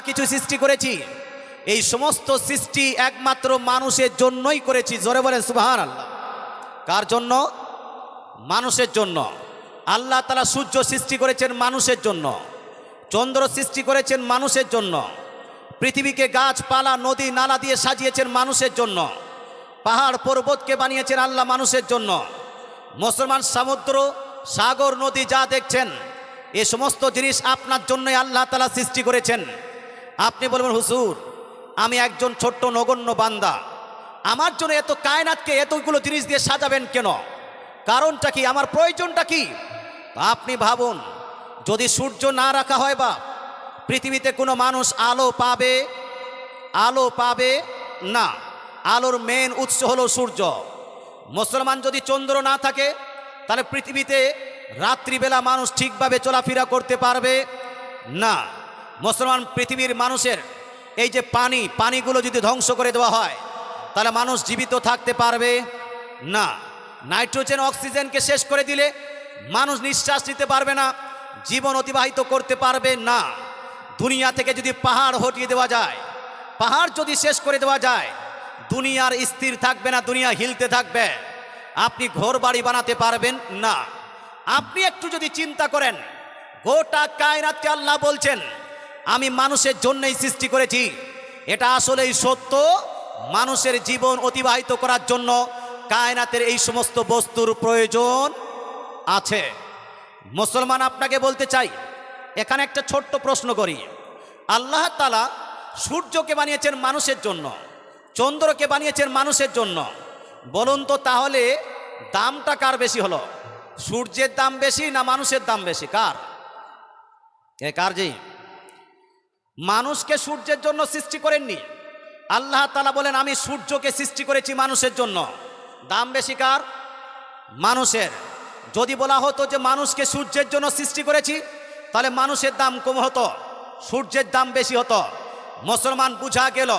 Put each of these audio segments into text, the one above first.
কিছু সৃষ্টি করেছি। এই সমস্ত সৃষ্টি একমাত্র মানুষের জন্যই করেছি, জোরে বলেন সুবাহান আল্লাহ কার জন্য? মানুষের জন্য। আল্লাহ তালা সূর্য সৃষ্টি করেছেন মানুষের জন্য। চন্দ্র সৃষ্টি করেছেন মানুষের জন্য। পৃথিবীকে গাছপালা, নদী, নালা দিয়ে সাজিয়েছেন মানুষের জন্য। পাহাড়, পর্বতকে বানিয়েছেন আল্লাহ মানুষের জন্য। মুসলমান সমুদ্র, সাগর, নদী যা দেখছেন, এ সমস্ত জিনিস আপনার জন্যই আল্লাহ তালা সৃষ্টি করেছেন। আপনি বলবেন হুসুর আমি একজন ছোট্ট নগণ্য বান্দা। আমার জন্য এত কায়নাতকে এতগুলো জিনিস দিয়ে সাজাবেন কেন? কারণটা কি? আমার প্রয়োজনটা কি? আপনি ভাবুন, যদি সূর্য না রাখা হয় বা পৃথিবীতে কোনো মানুষ আলো পাবে আলো পাবে না। আলোর মেন উৎস হলো সূর্য। মুসলমান যদি চন্দ্র না থাকে, তাহলে পৃথিবীতে রাত্রিবেলা মানুষ ঠিকভাবে চলাফেরা করতে পারবে না। মুসলমান পৃথিবীর মানুষের এই যে পানি, পানিগুলো যদি ধ্বংস করে দেওয়া হয়, তাহলে মানুষ জীবিত থাকতে পারবে না। নাইট্রোজেন, অক্সিজেনকে শেষ করে দিলে মানুষ নিঃশ্বাস নিতে পারবে না, জীবন অতিবাহিত করতে পারবে না। দুনিয়া থেকে যদি পাহাড় হটিয়ে দেওয়া যায়, পাহাড় যদি শেষ করে দেওয়া যায়, দুনিয়ার স্থির থাকবে না, দুনিয়া হিলতে থাকবে। আপনি ঘর বাড়ি বানাতে পারবেন না। আপনি একটু যদি চিন্তা করেন, গোটা কায়নাতকে আল্লাহ বলছেন আমি মানুষের জন্যই সৃষ্টি করেছি। এটা আসলেই সত্য। মানুষের জীবন অতিবাহিত করার জন্য কায়নাতের এই সমস্ত বস্তুর প্রয়োজন আছে। মুসলমান, আপনাকে বলতে চাই, এখানে একটা ছোট্ট প্রশ্ন করি। আল্লাহ তালা সূর্যকে বানিয়েছেন মানুষের জন্য, চন্দ্রকে বানিয়েছেন মানুষের জন্য। বলুন তো তাহলে, দামটা কার বেশি হলো? সূর্যের দাম বেশি না মানুষের দাম বেশি? কার? এ কার জি? মানুষকে সূর্যের জন্য সৃষ্টি করেননি। আল্লাহ তালা বলেন, আমি সূর্যকে সৃষ্টি করেছি মানুষের জন্য। দাম বেশি কার? মানুষের। যদি বলা হতো যে, মানুষকে সূর্যের জন্য সৃষ্টি করেছি, তাহলে মানুষের দাম কম হতো, সূর্যের দাম বেশি হতো। মুসলমান বুঝা গেল,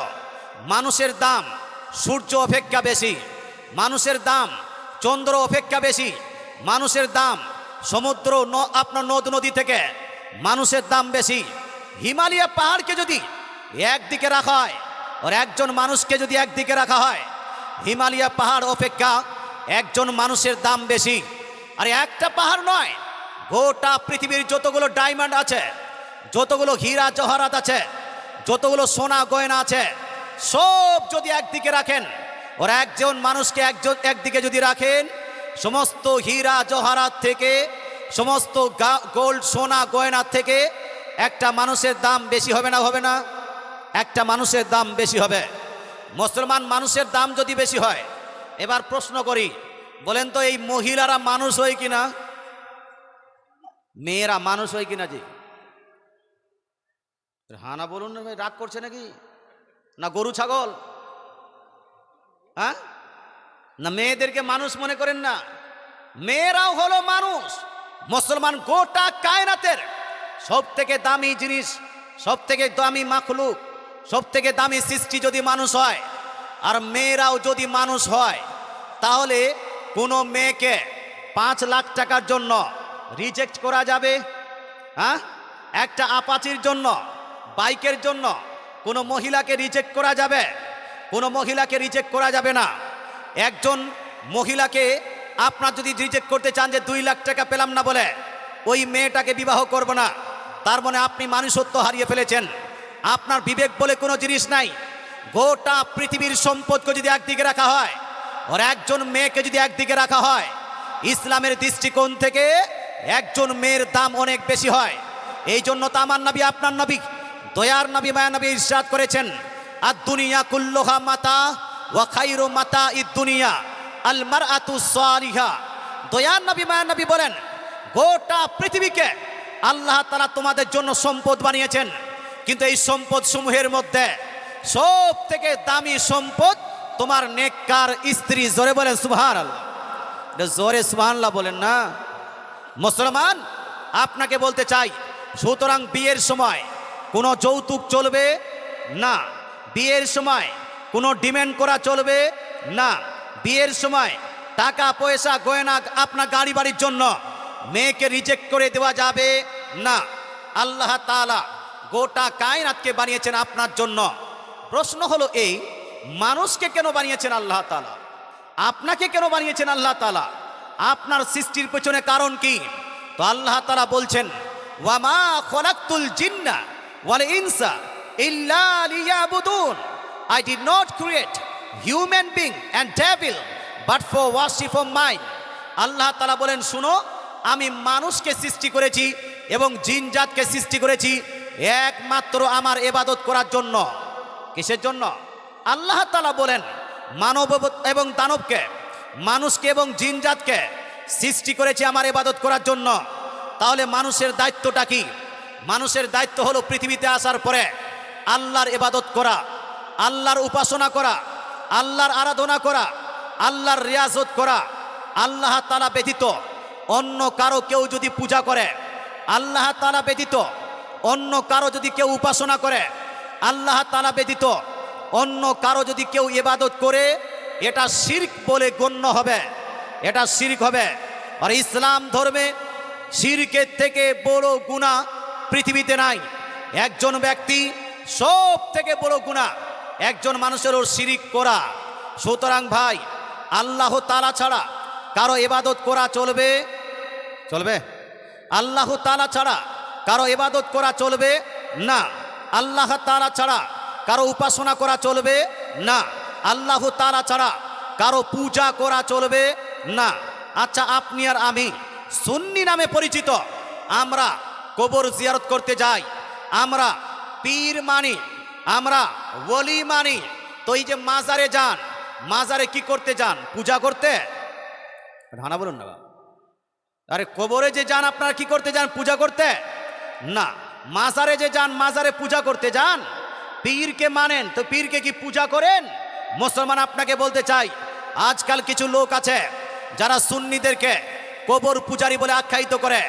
মানুষের দাম সূর্য অপেক্ষা বেশি, মানুষের দাম চন্দ্র অপেক্ষা বেশি, মানুষের দাম সমুদ্র আপনার নদ নদী থেকে মানুষের দাম বেশি। হিমালয় পাহাড়কে যদি একদিকে রাখা হয়, আর একজন মানুষকে যদি একদিকে রাখা হয়, হিমালয়া পাহাড় অপেক্ষা একজন মানুষের দাম বেশি। আর একটা পাহাড় নয়, গোটা পৃথিবীর যতগুলো ডায়মন্ড আছে, যতগুলো হীরা জহরাত আছে, যতগুলো সোনা গয়না আছে, সব যদি একদিকে রাখেন ওর একজন মানুষকে একজন একদিকে যদি রাখেন, সমস্ত হীরা জহরাত থেকে, সমস্ত গোল্ড, সোনা গয়নার থেকে একটা মানুষের দাম বেশি হবে না হবে না? একটা মানুষের দাম বেশি হবে। মুসলমান মানুষের দাম যদি বেশি হয়, এবার প্রশ্ন করি, বলেন তো এই মহিলারা মানুষ হয় কিনা? মেয়েরা মানুষ হয় কিনা জি? হ্যাঁ না বলুন রাগ করছে নাকি? না গরু, ছাগল? হ্যাঁ? না মেয়েদেরকে মানুষ মনে করেন না? মেয়েরাও হলো মানুষ। মুসলমান গোটা কায়নাতের সব থেকে দামি জিনিস সব থেকে দামি মাখলুক সব থেকে দামি সৃষ্টি যদি মানুষ হয়, আর মেয়েরাও যদি মানুষ হয়, তাহলে কোনো মেয়েকে পাঁচ লাখ টাকার জন্য রিজেক্ট করা যাবে? হ্যাঁ? একটা আপাচির জন্য, বাইকের জন্য কোনো মহিলাকে রিজেক্ট করা যাবে? কোনো মহিলাকে রিজেক্ট করা যাবে না। একজন মহিলাকে আপনার যদি রিজেক্ট করতে চান যে দুই লাখ টাকা পেলাম না বলে, ওই মেয়েটাকে বিবাহ করব না। তার মানে আপনি মানুষত্ব হারিয়ে ফেলেছেন। আপনার বিবেক বলে কোনো জিনিস নাই। গোটা পৃথিবীর সম্পদকে যদি একদিকে রাখা হয় ওর একজন মেয়েকে যদি একদিকে রাখা হয়, ইসলামের দৃষ্টিকোণ থেকে একজন মেয়ের দাম অনেক বেশি হয়। এই জন্য তো আমার নবী, আপনার নবী, দয়ার নবী, মায়া নবী ইরশাদ করেছেন আর দুনিয়া কুল্লোহা মাতা ওয়া খাইরু মাতা ই দুনিয়া আলমার আতু সালিহা। দয়ার নবী, মায়া নবী বলেন, গোটা পৃথিবীকে আল্লাহ তাআলা তোমাদের জন্য সম্পদ বানিয়েছেন। কিন্তু এই সম্পদ সমূহের মধ্যে সব থেকে দামি সম্পদ তোমার নেককার স্ত্রী। জোরে বলেন সুবহান আল্লাহ জোরে সুবহানাল্লাহ বলেন না। মুসলমান, আপনাকে বলতে চাই, সুতরাং বিয়ের সময় কোনো যৌতুক চলবে না? বিয়ের সময় কোনো ডিমান্ড করা চলবে না? বিয়ের সময় টাকা পয়সা গয়না আপনার গাড়ি বাড়ির জন্য মেয়েকে রিজেক্ট করে দেওয়া যাবে? না। আল্লাহ তাআলা গোটা কায়নাতকে বানিয়েছেন আপনার জন্য। প্রশ্ন হলো এই, মানুষকে কেন বানিয়েছেন আল্লাহ তালা আপনাকে কেন বানিয়েছেন আল্লাহ তালা আপনার সৃষ্টির পেছনে কারণ কি? তো আল্লাহ তালা বলছেন, ওয়ামা খলাক্তুল জিন্না ওয়াল ইনসা ইল্লা লিয়াবুদুন। I did not create human being and devil but for worship of mine. আল্লাহ তালা বলেন, শুনো আমি মানুষকে সৃষ্টি করেছি এবং জিনজাতকে সৃষ্টি করেছি একমাত্র আমার এবাদত করার জন্য। কিসের জন্য? আল্লাহ তালা বলেন, মানব এবং দানবকে, মানুষকে এবং জিনজাতকে সৃষ্টি করেছি আমার এবাদত করার জন্য। তাহলে মানুষের দায়িত্বটা কি? মানুষের দায়িত্ব হলো পৃথিবীতে আসার পরে আল্লাহর এবাদত করা, আল্লাহর উপাসনা করা, আল্লাহর আরাধনা করা, আল্লাহর রিয়াজত করা, আল্লাহ তালা ব্যতীত অন্য কারও কেউ যদি পূজা করে, আল্লাহ তালা ব্যতীত অন্য কারও যদি কেউ উপাসনা করে, আল্লাহ তালা ব্যতীত অন্য কারও যদি কেউ ইবাদত করে, এটা শির্ক বলে গণ্য হবে। এটা শির্ক হবে। আর ইসলাম ধর্মে শিরকের থেকে বড় গুণা পৃথিবীতে নাই। একজন ব্যক্তি সব থেকে বড় গুণা একজন মানুষের ওর শিরিক করা। সুতরাং ভাই, আল্লাহ তালা ছাড়া কারও এবাদত করা চলবে চলবে? আল্লাহ তালা ছাড়া কারও এবাদত করা চলবে না। আল্লাহ তালা ছাড়া কারও উপাসনা করা চলবে না। আল্লাহ তালা ছাড়া কারও পূজা করা চলবে না। আচ্ছা আপনি আর আমি সুন্নি নামে পরিচিত, আমরা কবর জিয়ারত করতে যাই, আমরা পীর মানি, আমরা ওলি মানি, তো এই যে মাজারে যান, মাজারে কি করতে যান? পূজা করতে? হানা বলুন না আরে কবরে যে যান, আপনারা কি করতে যান? পূজা করতে? না। মাজারে যে যান, মাজারে পূজা করতে যান। পীরকে মানেন। তো পীরকে কি পূজা করেন? মুসলমান আপনাকে বলতে চাই, আজকাল কিছু লোক আছে যারা সুন্নিদেরকে কবর পূজারি বলে আখ্যায়িত করে,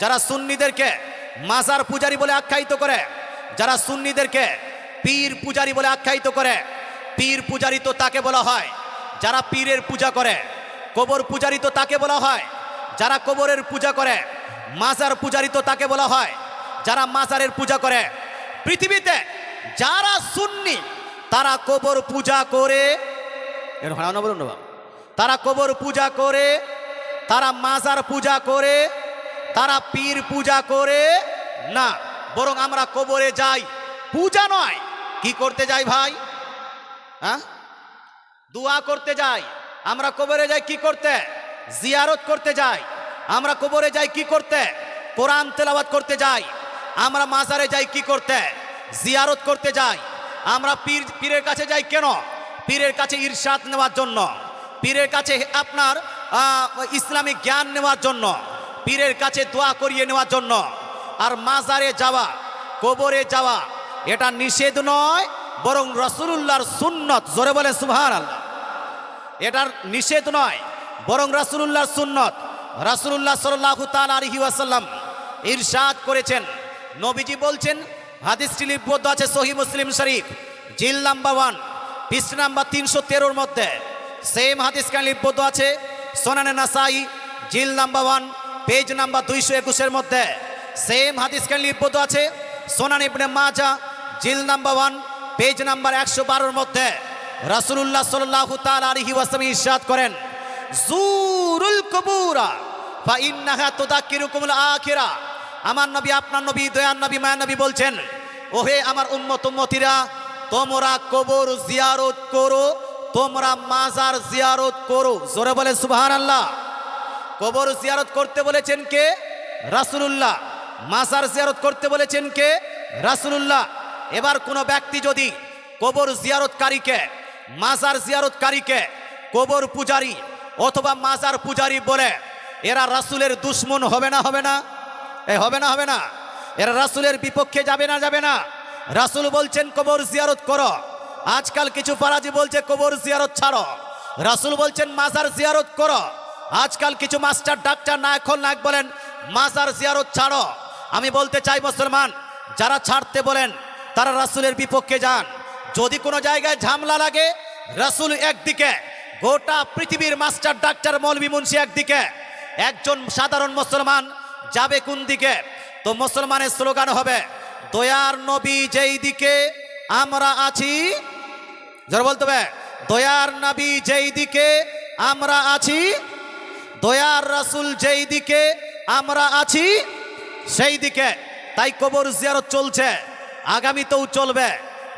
যারা সুন্নিদেরকে মাজার পূজারি বলে আখ্যায়িত করে, যারা সুন্নিদেরকে পীর পূজারি বলে আখ্যায়িত করে। পীর পূজারি তো তাকে বলা হয়, যারা পীরের পূজা করে। কবর পূজারি তো তাকে বলা হয়। যারা কবরের পূজা করে, মাজার পূজারি তো তাকে বলা হয়। যারা মাজারের পূজা করে, পৃথিবীতে যারা সুন্নি, তারা কবর পূজা করে তারা কবর পূজা করে, তারা মাজার পূজা করে, তারা পীর পূজা করে, না, বরং আমরা কবরে যাই। পূজা নয়। কি করতে যাই ভাই? হ্যাঁ? দোয়া করতে যাই। আমরা কবরে যাই কি করতে? জিয়ারত করতে যাই। আমরা কবরে যাই কি করতে? কোরআন তেলাওয়াত করতে যাই। আমরা মাজারে যাই কি করতে? জিয়ারত করতে যাই। আমরা পীর, পীরের কাছে যাই কেন? পীরের কাছে ইরশাদ নেওয়ার জন্য। পীরের কাছে আপনার ইসলামিক জ্ঞান নেওয়ার জন্য। পীরের কাছে দোয়া করিয়ে নেওয়ার জন্য। আর মাজারে যাওয়া, কবরে যাওয়া, এটা নিষেধ নয়, বরং রসুল্লাহর সুন্নত। জোরে বলে সুভান আল্লাহ এটার নিষেধ নয়, বরং রাসুলুল্লাহর সুন্নত, রাসুলুল্লাহ সাল্লাহ তাল আলহি ওয়াসাল্লাম ইরশাদ করেছেন। নবীজি বলছেন, হাদিসটি লিপিবদ্ধ আছে সহি মুসলিম শরীফ, জিল নাম্বার ওয়ান, পৃষ্ঠ নাম্বার তিনশো তেরোর মধ্যে। সেম হাদিস কান লিপিবদ্ধ আছে? সোনানে নাসাই, জিল নাম্বার ওয়ান, পেজ নাম্বার দুইশো একুশের মধ্যে। সেম হাদিস কান লিপিবদ্ধ আছে? সোনান ইবনে মাজা জিল নাম্বার ওয়ান, পেজ নাম্বার একশো বারোর মধ্যে। রাসুলুল্লাহ সাল্লাহ আলহি ওয়াসাম ইরশাদ করেন, জুরুল কবুরা বা ইন্নাহা তোদাক্কিরুকুমুল আখিরা। আমার নবী, আপনার নবী দয়ান নবী মায়া নবী বলছেন, ওহে আমার উম্মত উম্মতিরা, তোমরা কবর জিয়ারত করো, তোমরা মাজার জিয়ারত করো। জোরে বলে সুবহান আল্লাহ কবর জিয়ারত করতে বলেছেন কে? রাসুলুল্লাহ। মাজার জিয়ারত করতে বলেছেন কে? রাসুলুল্লাহ। এবার কোনো ব্যক্তি যদি কবর জিয়ারতকারীকে মাজার জিয়ারতকারীকে কবর পূজারি অথবা মাজার পূজারি বলে, এরা রাসুলের দুশ্মন হবে না হবে না? এ, হবে না হবে না? এরা রাসুলের বিপক্ষে যাবে না যাবে না? রাসুল বলছেন, কবর জিয়ারত করো। আজকাল কিছু পারাজি বলছে, কবর জিয়ারত ছাড়ো। রাসুল বলছেন, মাজার জিয়ারত করো। আজকাল কিছু মাস্টার ডাক্তার না এখন নাক বলেন, মাজার জিয়ারত ছাড়ো। আমি বলতে চাই, মুসলমান, যারা ছাড়তে বলেন, তারা রাসুলের বিপক্ষে যান। যদি কোনো জায়গায় ঝামলা লাগে, রাসুল একদিকে, গোটা পৃথিবীর মাস্টার ডাক্তার মৌলবী মুন্সি একদিকে, একজন সাধারণ মুসলমান যাবে কোন দিকে? তো মুসলমানের স্লোগান হবে, দয়ার নবী যেই দিকে আমরা আছি যারা বলতে হবে, দয়ার নবী যেই দিকে আমরা আছি, দয়ার রাসুল যেই দিকে আমরা আছি, সেই দিকে। তাই কবর জিয়ারত চলছে, আগামীতেও চলবে।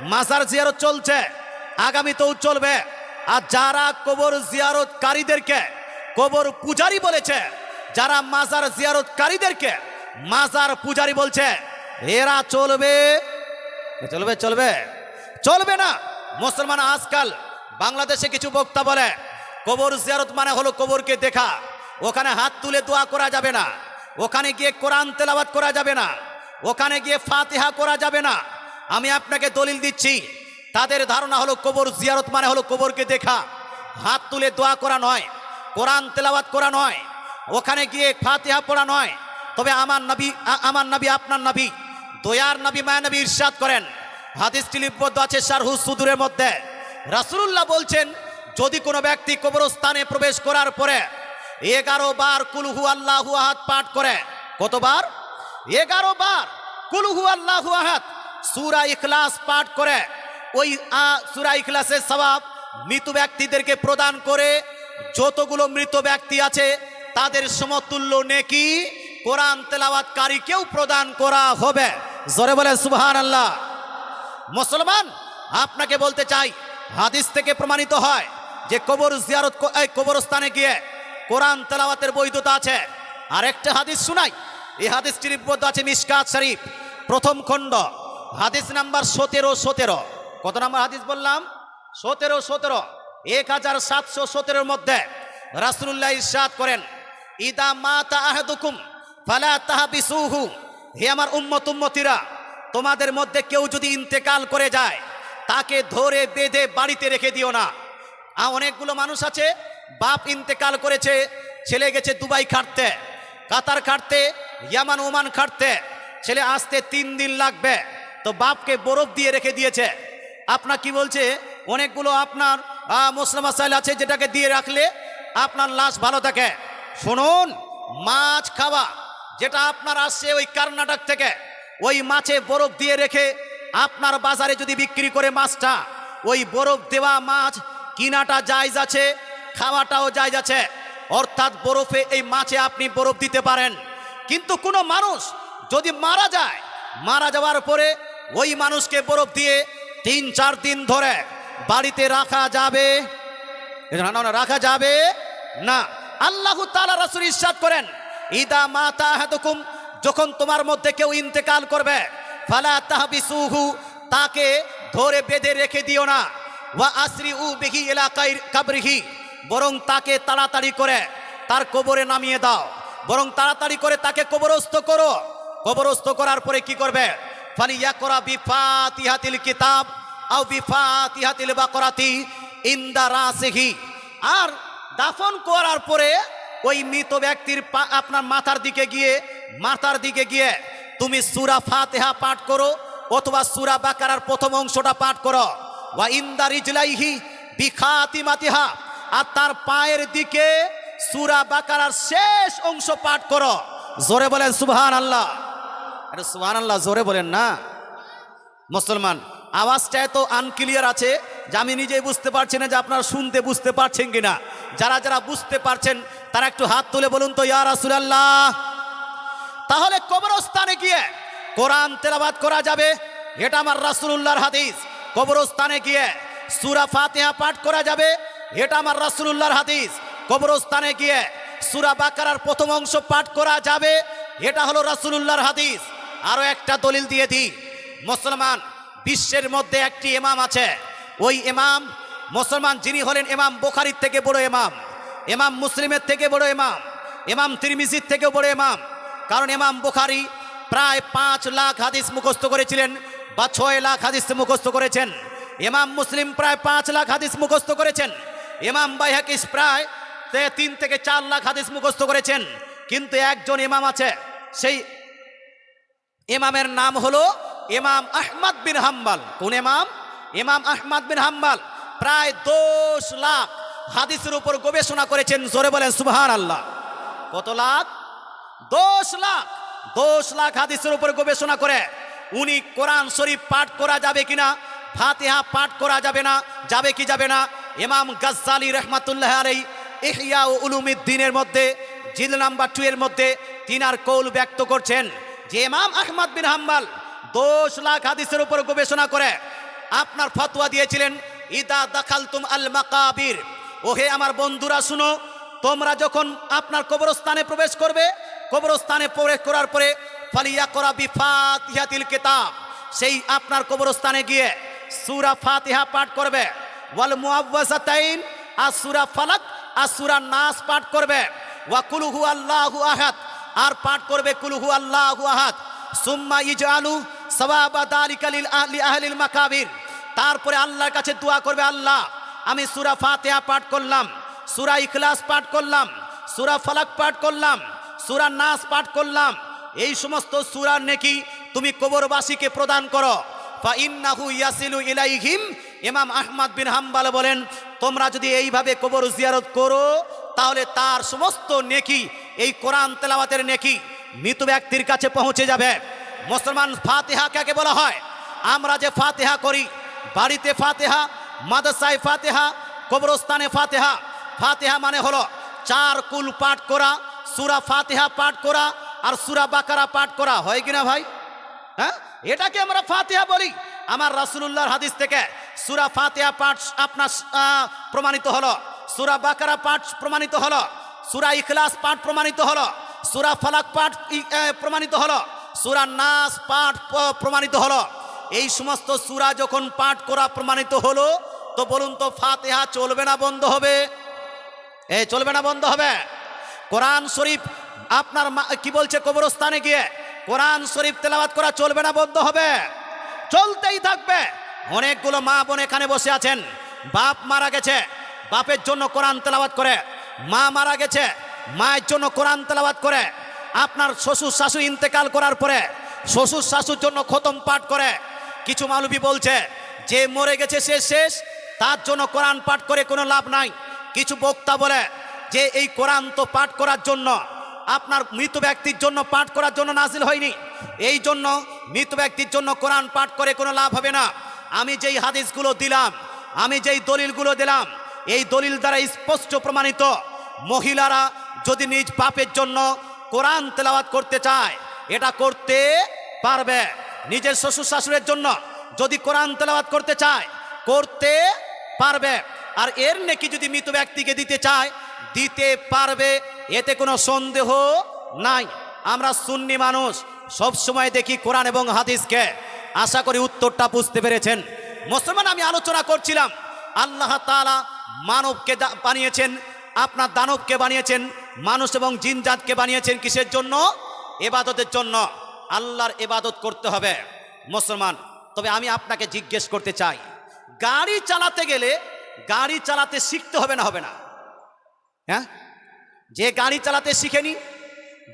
মাজার জিয়ারত চলছে। আগামীতেও চলবে। আর যারা কবর জিয়ারতকারীদেরকে, কবর পূজারি বলেছে, যারা মাজার জিয়ারতকারীদেরকে মাজার পূজারি বলছে, এরা চলবে। চলবে চলবে। চলবে না। মুসলমান আজকাল বাংলাদেশে কিছু বক্তা বলে, কবর জিয়ারত মানে হলো কবরকে দেখা। ওখানে হাত তুলে দোয়া করা যাবে না। ওখানে গিয়ে কোরআন তেলাবাত করা যাবে না। ওখানে গিয়ে ফাতিহা করা যাবে না। আমি আপনাকে দলিল দিচ্ছি। তাদের ধারণা হলো কবর জিয়ারত মানে হলো কবরকে দেখা। হাত তুলে দোয়া করা নয়, কোরআন তেলাওয়াত করা নয়, ওখানে গিয়ে ফাতিহা পড়া নয়। তবে আমার নবী আমার নবী আপনার নবী। দয়ার নবী, মায়া নবী ইরশাদ করেন। হাদিসটি লিপিবদ্ধ আছে শারহু সুদুরের মধ্যে। রাসূলুল্লাহ বলছেন, যদি কোনো ব্যক্তি কবরস্থানে প্রবেশ করার পরে এগারো বার কুলহু আল্লাহু আহাদ পাঠ করে। কতবার? এগারো বার কুলহু আল্লাহু আহাদ। সূরা ইখলাস পাঠ করে, ওই সুরা সূরা ইখলাসের সওয়াব মৃত ব্যক্তিদেরকে প্রদান করে যতগুলো মৃত ব্যক্তি আছে, তাদের সমতুল্য নেকি কোরআন তেলাওয়াতকারীকেও প্রদান করা হবে। জোরে বলে সুবহান আল্লাহ মুসলমান, আপনাকে বলতে চাই, হাদিস থেকে প্রমাণিত হয় যে কবর জিয়ারত কবরস্থানে গিয়ে কোরআন তেলাওয়াতের বৈধতা আছে। আর একটা হাদিস শুনাই, এই হাদিসটি লিপিবদ্ধ আছে মিসকাত শরীফ, প্রথম খণ্ড। হাদিস নাম্বার সতেরো সতেরো। কত নাম্বার হাদিস বললাম? সতেরো সতেরো। এক হাজার সাতশো সতেরোর মধ্যে রাসুল্লাহ ইরশাদ করেন, ইদা মা তাহাদুকুম ফালা তাহাবিসুহু। হে আমার উম্মত, উম্মতিরা, তোমাদের মধ্যে কেউ যদি ইন্তেকাল করে যায়, তাকে ধরে বেঁধে বাড়িতে রেখে দিও না। আর অনেকগুলো মানুষ আছে, বাপ ইন্তেকাল করেছে, ছেলে গেছে দুবাই খাটতে, কাতার খাটতে, ইয়ামান, ওমান খাটতে, ছেলে আসতে তিন দিন লাগবে। তো বাপকে বরফ দিয়ে রেখে দিয়েছে। আপনার কি বলছে? অনেকগুলো আপনার মুসলাম সাইল আছে যেটাকে দিয়ে রাখলে আপনার লাশ ভালো থাকে। শুনুন, মাছ খাওয়া, যেটা আপনার আসছে ওই কর্ণাটক থেকে, ওই মাছে বরফ দিয়ে রেখে আপনার বাজারে যদি বিক্রি করে মাছটা, ওই বরফ দেওয়া মাছ কিনাটা জায়জ আছে, খাওয়াটাও জায়জ আছে। অর্থাৎ বরফে এই মাছে আপনি বরফ দিতে পারেন। কিন্তু কোনো মানুষ যদি মারা যায়, মারা যাওয়ার পরে ওই মানুষকে বরফ দিয়ে তিন, চার দিন ধরে বাড়িতে রাখা যাবে। রাখা যাবে না। আল্লাহ তালা রাসুল ইসাদ করেন, ইদা মা তাহাদুকুম যখন তোমার মধ্যে কেউ ইন্তেকাল করবে, ফালা তাহবিসুহু তাকে ধরে বেঁধে রেখে দিও না। ওয়া আসরি উ বিহি এলাকায় কাবরিহি বরং তাকে তাড়াতাড়ি করে তার কবরে নামিয়ে দাও। বরং তাড়াতাড়ি করে তাকে কবরস্থ করো। কবরস্থ করার পরে কি করবে? ফালিয়া করা বিফাতিহাতিল কিতাব আও বিফাতিহাতিল বাকরাতি ইন্দা রাসিহি। আর দাফন করার পরে ওই মৃত ব্যক্তির আপনার মাথার দিকে গিয়ে, মাথার দিকে গিয়ে তুমি সুরা ফাতেহা পাঠ করো অথবা সুরা বাকারার প্রথম অংশটা পাঠ করো। ওয়া ইন্দা রিজলাইহি বিখাতিমাতিহা। আর তার পায়ের দিকে সুরা বাকারার শেষ অংশ পাঠ করো। জোরে বলেন সুবহান আল্লাহ আরে সুবহান আল্লাহ জোরে বলেন না। মুসলমান, আওয়াজটা এত আনক্লিয়ার আছে যে আমি নিজেই বুঝতে পারছি না যে আপনারা শুনতে বুঝতে পারছেন কিনা। যারা যারা বুঝতে পারছেন, তারা একটু হাত তুলে বলুন তো, ইয়া রাসূলুল্লাহ। তাহলে কবরস্থানে গিয়ে কোরআন তেলাবাদ করা যাবে? এটা আমার রাসূলুল্লাহর হাদিস। কবরস্থানে গিয়ে সুরা ফাতিহা পাঠ করা যাবে? এটা আমার রাসূলুল্লাহর হাদিস। কবরস্থানে গিয়ে সুরা বাকারার প্রথম অংশ পাঠ করা যাবে? এটা হলো রাসূলুল্লাহর হাদিস। আরও একটা দলিল দিয়ে দিই। মুসলমান, বিশ্বের মধ্যে একটি ইমাম আছে। ওই ইমাম, মুসলমান যিনি হলেন ইমাম বোখারির থেকে বড় ইমাম ইমাম মুসলিমের থেকে বড় ইমাম ইমাম তিরমিজির থেকে বড় ইমাম। কারণ ইমাম বুখারি প্রায় পাঁচ লাখ হাদিস মুখস্থ করেছিলেন বা ছয় লাখ হাদিস মুখস্থ করেছেন। ইমাম মুসলিম প্রায় পাঁচ লাখ হাদিস মুখস্থ করেছেন। ইমাম বাইহাকিস প্রায় তিন থেকে চার লাখ হাদিস মুখস্থ করেছেন। কিন্তু একজন ইমাম আছে, সেই ইমামের নাম হলো ইমাম আহমদ বিন হাম্বাল। কোন ইমাম? ইমাম আহমদ বিন হাম্বাল। প্রায় দশ লাখ হাদিসের উপর গবেষণা করেছেন, জোরে বলেন সুবহান আল্লাহ কত লাখ? দশ লাখ। দশ লাখ হাদিসের উপর গবেষণা করে। উনি কোরআন শরীফ পাঠ করা যাবে কিনা, ফাতেহা পাঠ করা যাবে না, যাবে কি যাবে না? ইমাম গাজ্জালি রহমাতুল্লাহ আলাই ইহিয়া উলুমিদ্দিনের মধ্যে, জিল নাম্বার টু এর মধ্যে তিনার কৌল ব্যক্ত করছেন। যে ইমাম আহমদ বিন হাম্বাল দোষ লাখ হাদিসের উপর গবেষণা করে আপনার ফতোয়া দিয়েছিলেন, ইদা দাখালতুম আল মাকাবির। ওহে আমার বন্ধুরা, শুনো, তোমরা যখন আপনার কবরস্থানে প্রবেশ করবে, কবরস্থানে প্রবেশ করার পরে ফালিয়া করা বিফাতিহাতিল কিতাব। সেই আপনার কবরস্থানে গিয়ে সূরা ফাতিহা পাঠ করবে, ওয়াল মুআওয়াজাতাইন, আর সুরা ফালাক, আর সুরা নাস পাঠ করবে, ওয়া কুলহু আল্লাহু আহাদ। আর পাঠ করবে কুলহু আল্লাহু আহাদ। সুম্মা আহলি আহলিল মাকাবির। তারপরে আল্লাহর কাছে দোয়া করবে আল্লাহ, আমি সূরা ফাতিহা পাঠ করলাম, সূরা ইখলাস পাঠ করলাম, সূরা ফালাক পাঠ করলাম, সূরা নাস পাঠ করলাম। এই সমস্ত সূরার নেকি তুমি কবরবাসীকে প্রদান করো। ফা ইন্নাহু ইয়াসিলু ইলাইহিম, ইমাম আহমদ বিন হাম্বাল বলেন, তোমরা যদি এইভাবে কবর জিয়ারত করো, তাহলে তার সমস্ত নেকি এই কোরআন তেলাওয়াতের নেকি মৃত ব্যক্তির কাছে পৌঁছে যাবে। মুসলমান ফাতেহা কাকে বলা হয়, আমরা যে ফাতেহা করি, বাড়িতে ফাতেহা, মাদ্রাসায় ফাতেহা, কবরস্থানে ফাতেহা। ফাতেহা মানে হলো চার কুল পাঠ করা, সুরা ফাতেহা পাঠ করা আর সুরা বাকারা পাঠ করা। হয় কিনা ভাই? হ্যাঁ? এটাকে আমরা ফাতেহা বলি। আমার রাসূলুল্লাহর হাদিস থেকে সুরা ফাতেহা পাঠ আপনার প্রমাণিত হলো। সুরা বাকারা পাঠ প্রমাণিত হলো। সুরা ইখলাস পাঠ প্রমাণিত হলো। সুরা ফালাক পাঠ প্রমাণিত হলো। সুরা নাস পাঠ প্রমাণিত হলো। এই সমস্ত সুরা যখন পাঠ করা প্রমাণিত হলো, তো বলুন তো ফাতেহা চলবে না বন্ধ হবে? এ, চলবে না বন্ধ হবে? কোরআন শরীফ আপনার কি বলছে কবরস্থানে গিয়ে? কোরআন শরীফ তেলাওয়াত করা চলবে না বন্ধ হবে? চলতেই থাকবে। অনেকগুলো মা বোন এখানে বসে আছেন। বাপ মারা গেছে। বাপের জন্য কোরআন তেলাওয়াত করে। মা মারা গেছে। মায়ের জন্য কোরআন তেলাওয়াত করে। আপনার শ্বশুর শাশু ইন্তেকাল করার পরে শ্বশুর শাশুর জন্য খতম পাঠ করে। কিছু মালবি বলছে, যে মরে গেছে সে শেষ, তার জন্য কোরআন পাঠ করে কোনো লাভ নাই। কিছু বক্তা বলে, যে এই কোরআন তো পাঠ করার জন্য, আপনার মৃত ব্যক্তির জন্য পাঠ করার জন্য নাজিল হয়নি। এই জন্য মৃত ব্যক্তির জন্য কোরআন পাঠ করে কোনো লাভ হবে না। আমি যেই হাদিসগুলো দিলাম, আমি যেই দলিলগুলো দিলাম এই দলিল দ্বারা স্পষ্ট প্রমাণিত। মহিলারা যদি নিজ পাপের জন্য কোরআন তেলাওয়াত করতে চায়, এটা করতে পারবে। নিজের শ্বশুর শাশুড়ের জন্য যদি কোরআন তেলাওয়াত করতে চায়, করতে পারবে। আর এর নেকি যদি মৃত ব্যক্তিকে দিতে চায়, দিতে পারবে। এতে কোনো সন্দেহ নাই। আমরা সুন্নি মানুষ, সব সময় দেখি কোরআন এবং হাদিসকে। আশা করি উত্তরটা বুঝতে পেরেছেন। মুসলমান, আমি আলোচনা করছিলাম, আল্লাহ তাআলা মানবকে বানিয়েছেন, আপনার দানবকে বানিয়েছেন, মানুষ এবং জিনজাতকে বানিয়েছেন কিসের জন্য? এবাদতের জন্য। আল্লাহর এবাদত করতে হবে। মুসলমান, তবে আমি আপনাকে জিজ্ঞেস করতে চাই, গাড়ি চালাতে গেলে গাড়ি চালাতে শিখতে হবে না হবে না? হ্যাঁ? যে গাড়ি চালাতে শিখেনি,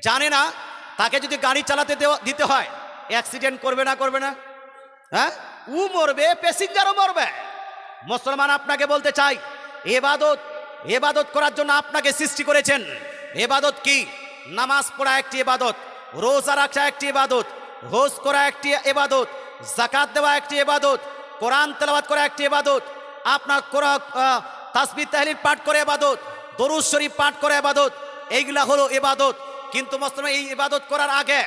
জানে না, তাকে যদি গাড়ি চালাতে দিতে হয়, অ্যাক্সিডেন্ট করবে না করবে না? হ্যাঁ? ও মরবে, প্যাসেঞ্জারও মরবে। মুসলমান, আপনাকে বলতে চাই এবাদত এবাদত করার জন্য আপনাকে সৃষ্টি করেছেন। এবাদত কি? নামাজ পড়া একটি এবাদত, রোজা রাখা একটি এবাদত হোজ করা একটি এবাদত জাকাত দেওয়া একটি এবাদত, কোরআন তেলাওয়াত করা একটি এবাদত, আপনার তাসবির তাহলিল পাঠ করে এবাদত, দরুদ শরীফ পাঠ করে এবাদত, এইগুলা হলো এবাদত। কিন্তু মুসলমান, এই ইবাদত করার আগে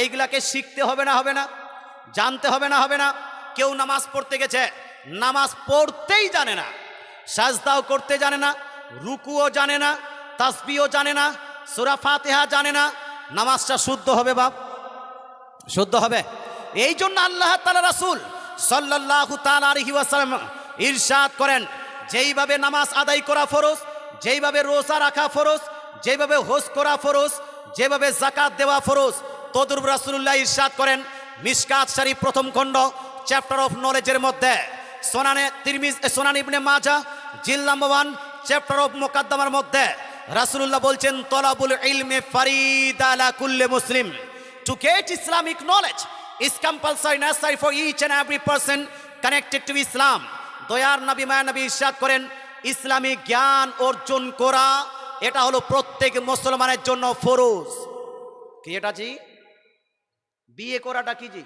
এইগুলাকে শিখতে হবে না হবে না? জানতে হবে না হবে না? কেউ নামাজ পড়তে গেছে, নামাজ পড়তেই জানে না। সাজদাও করতে জানে না, রুকুও জানে না তাসবিও জানে না, সুরা ফাতেহা জানে না। নামাজটা শুদ্ধ হবে বাপ। শুদ্ধ হবে। এই জন্য আল্লাহ তালা রাসুল সাল্লাহ তালি ওয়াসালাম ইরশাদ করেন, যেইভাবে নামাজ আদায় করা ফরজ, যেইভাবে রোজা রাখা ফরজ যেভাবে হোস করা ফরজ, যেভাবে জাকাত দেওয়া ফরজ তদুর রাসুল্লাহ ইরশাদ করেন। মিসকাত শরীফ প্রথম খণ্ড, চ্যাপ্টার অফ নলেজের মধ্যে সোনানে তিরমিজ সোনান ইবনে মাজা জিল নাম্বার ওয়ান চ্যাপ্টার অফ মোকাদ্দমার মধ্যে রাসুল্লাহ বলছেন, তলাবুল ইলমে ফারিদ আলা কুল্লে মুসলিম। To get Islamic knowledge is compulsory necessary for each and every person connected to Islam. দয়ার নবী, মায়া নবী ইরশাদ করেন ইসলামী জ্ঞান অর্জন করা, এটা হলো প্রত্যেক মুসলমানের জন্য ফরজ। কি এটা জি? বিয়ে করাটা কি জি?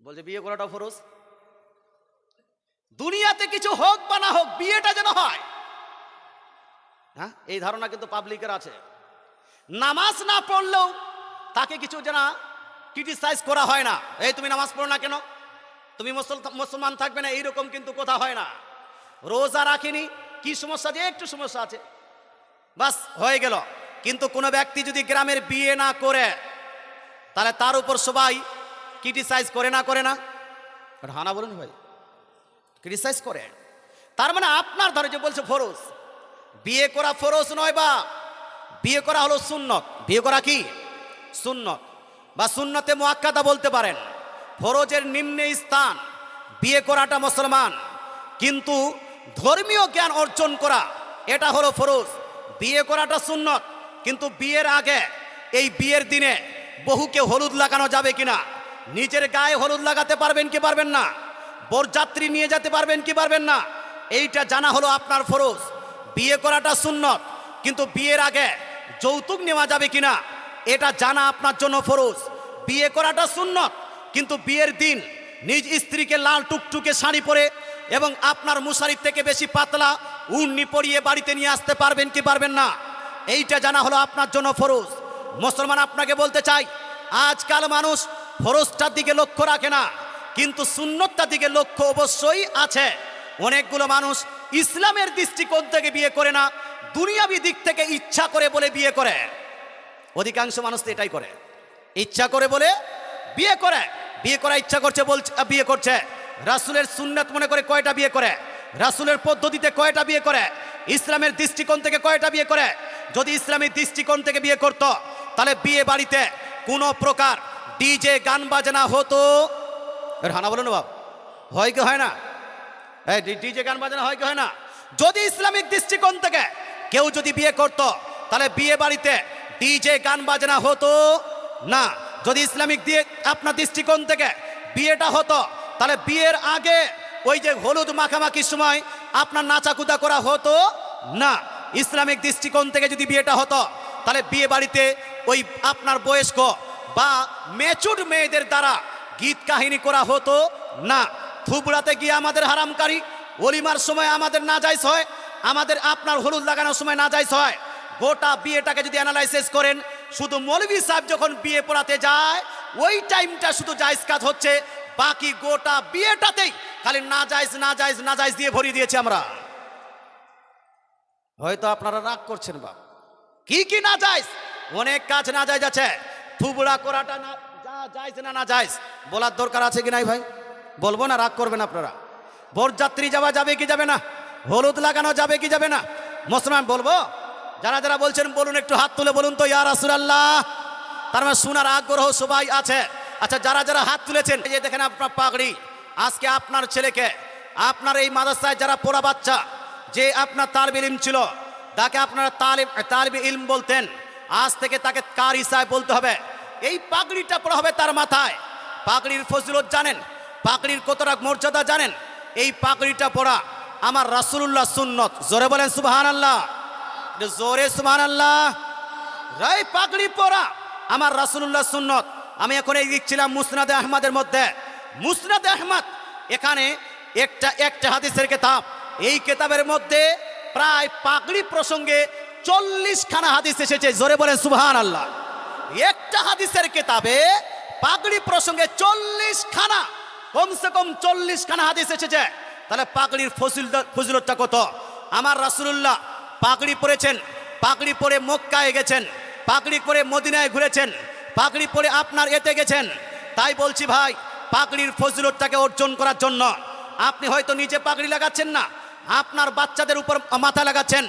বলছে, বিয়ে করাটা ফরজ? দুনিয়াতে কিছু হোক বা না হোক, বিয়েটা যেন হয়। হ্যাঁ? এই ধারণা কিন্তু পাবলিকের আছে। নামাজ না পড়লেও তাকে কিছু যেন ক্রিটিসাইজ করা হয় না। এই তুমি নামাজ পড়ো না কেন? তুমি মুসল- মুসলমান থাকবে না, এইরকম কিন্তু কথা হয় না। রোজা রাখিনি, কি সমস্যা আছে একটু সমস্যা আছে। বাস, হয়ে গেল। কিন্তু কোনো ব্যক্তি যদি গ্রামের বিয়ে না করে, তাহলে তার উপর সবাই ক্রিটিসাইজ করে না করে না। হানা বলুন ভাই। ক্রিটিসাইজ করে। তার মানে আপনার ধরে যে বলছে ফরজ। বিয়ে করা ফরজ নয় বা বিয়ে করা হলো সুন্নত। বিয়ে করা কি? সুন্নত। বা সুন্নতে মোয়াক্কাদা বলতে পারেন। ফরজের নিম্নে স্থান, বিয়ে করাটা মুসলমান। কিন্তু ধর্মীয় জ্ঞান অর্জন করা, এটা হলো ফরজ। বিয়ে করাটা সুন্নত। কিন্তু বিয়ের আগে, এই বিয়ের দিনে বহুকে হলুদ লাগানো যাবে কিনা? নিজের গায়ে হলুদ লাগাতে পারবেন কি পারবেন না? বরযাত্রী নিয়ে যেতে পারবেন কি পারবেন না? এইটা জানা হলো আপনার ফরজ। বিয়ে করাটা সুন্নত, কিন্তু বিয়ের আগে যৌতুক নেওয়া যাবে কিনা, এটা জানা আপনার জন্য ফরজ। বিয়ে করাটা সুন্নত, কিন্তু বিয়ের দিন নিজ স্ত্রীকে লাল টুকটুকে শাড়ি পরে এবং আপনার মুশারির থেকে বেশি পাতলা উন্নি পরিয়ে বাড়িতে নিয়ে আসতে পারবেন কি পারবেন না? এইটা জানা হলো আপনার জন্য ফরজ। মুসলমান আপনাকে বলতে চাই, আজকাল মানুষ ফরজটার দিকে লক্ষ্য রাখে না। কিন্তু সুন্নতটার দিকে লক্ষ্য অবশ্যই আছে। অনেকগুলো মানুষ ইসলামের দৃষ্টিকোণ থেকে বিয়ে করে না, দুনিয়াবি দিক থেকে ইচ্ছা করে বলে বিয়ে করে। অধিকাংশ মানুষ তো এটাই করে। ইচ্ছা করে বলে বিয়ে করে। বিয়ে করা ইচ্ছা করছে বলছে বিয়ে করছে। রাসুলের সুন্নাত মনে করে কয়টা বিয়ে করে? রাসুলের পদ্ধতিতে কয়টা বিয়ে করে? ইসলামের দৃষ্টিকোণ থেকে কয়টা বিয়ে করে? যদি ইসলামের দৃষ্টিকোণ থেকে বিয়ে করত, তাহলে বিয়ে বাড়িতে কোনো প্রকার ডিজে গান বাজনা হতো হানা বলুন বাপ। হয় কি হয় না? ডিজে গান বাজনা হয় কি হয় না? যদি ইসলামিক দৃষ্টিকোণ থেকে কেউ যদি বিয়ে করত, তাহলে বিয়ে বাড়িতে ডিজে গান বাজনা হতো না। যদি ইসলামিক দিয়ে আপনার দৃষ্টিকোণ থেকে বিয়েটা হতো, তাহলে বিয়ের আগে ওই যে হলুদ মাখামাখির সময় আপনার নাচাকুদা করা হতো না। ইসলামিক দৃষ্টিকোণ থেকে যদি বিয়েটা হতো, তাহলে বিয়ে বাড়িতে ওই আপনার বয়স্ক বা মেচুর মেয়েদের দ্বারা গীত কাহিনী করা হতো? না। থুবড়াতে গিয়ে আমাদের হারামকারী অলিমার সময় আমাদের না যাইস হয়, আমাদের আপনার হলুদ লাগানোর সময় না যাইস হয়। গোটা বিয়েটাকে যদি অ্যানালাইসিস করেন, শুধু মৌলভী সাহেব যখন বিয়ে পড়াতে যায়, ওই টাইমটা শুধু জায়জ কাজ হচ্ছে, বাকি গোটা বিয়েটাতেই খালি না যাইজ না যাইজ না যাইজ দিয়ে ভরিয়ে দিয়েছি আমরা। হয়তো আপনারা রাগ করছেন বাপ। কি কি না যাইজ অনেক কাজ না যাইজ আছে থুবড়া করাটা না যা যাইজ না না যাইজ? বলার দরকার আছে কি নাই ভাই? বলব না, রাগ করবেন আপনারা। বরযাত্রী যাওয়া যাবে কি যাবে না? হলুদ লাগানো যাবে কি যাবে না? মুসলমান, বলব? যারা যারা বলছেন, বলুন, একটু হাত তুলে বলুন তো, ইয়া রাসূলুল্লাহ। তার মানে শোনার আগ্রহ সবাই আছে। আচ্ছা যারা যারা হাত তুলেছেন, এই দেখেন আপনার পাগড়ি। আজকে আপনার ছেলেকে, আপনার এই মাদ্রাসায় যারা পড়া বাচ্চা, যে আপনার তালব ইলম ছিল, তাকে আপনারা তালিব তালিব ইলম বলতেন। আজ থেকে তাকে কার হিসাবে বলতে হবে? এই পাগড়িটা পড়া হবে তার মাথায়। পাগড়ির ফজিলত জানেন, পাগড়ির কতটা মর্যাদা জানেন? এই পাগড়িটা পড়া আমার রাসূলুল্লাহ সুন্নত। জোরে বলেন সুবহান আল্লাহ জোরে সুবহান আল্লাহ রাই পাগড়ি পরা আমার রাসূলুল্লাহ সুন্নত। আমি এখন এই দিচ্ছিলাম মুসনাদে আহমদের মধ্যে। মুসনাদে আহমদ, এখানে একটা একটা হাদিসের কেতাব। এই কেতাবের মধ্যে প্রায় পাগড়ি প্রসঙ্গে চল্লিশ খানা হাদিস এসেছে। জোরে বলেন সুবহান আল্লাহ একটা হাদিসের কিতাবে পাগড়ি প্রসঙ্গে চল্লিশ খানা কমসে কম চল্লিশ খানা হাদিস এসেছে। তাহলে পাগড়ির ফজিল ফজিলতটা কত? আমার রাসূলুল্লাহ পাগড়ি পরেছেন, পাগড়ি পরে মক্কায় গেছেন, পাগড়ি পরে মদিনায় ঘুরেছেন, পাগড়ি পরে আপনার এতে গেছেন। তাই বলছি ভাই, পাগড়ির ফজিলতটাকে অর্জন করার জন্য আপনি হয়তো নিজে পাগড়ি লাগাচ্ছেন না, আপনার বাচ্চাদের উপর মাথা লাগাচ্ছেন।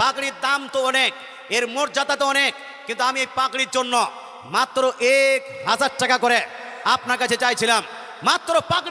পাগড়ির দাম তো অনেক, এর মর্যাদা তো অনেক, কিন্তু আমি এই পাগড়ির জন্য মাত্র এক হাজার টাকা করে আপনার কাছে চাইছিলাম। মাত্র পাগড়ি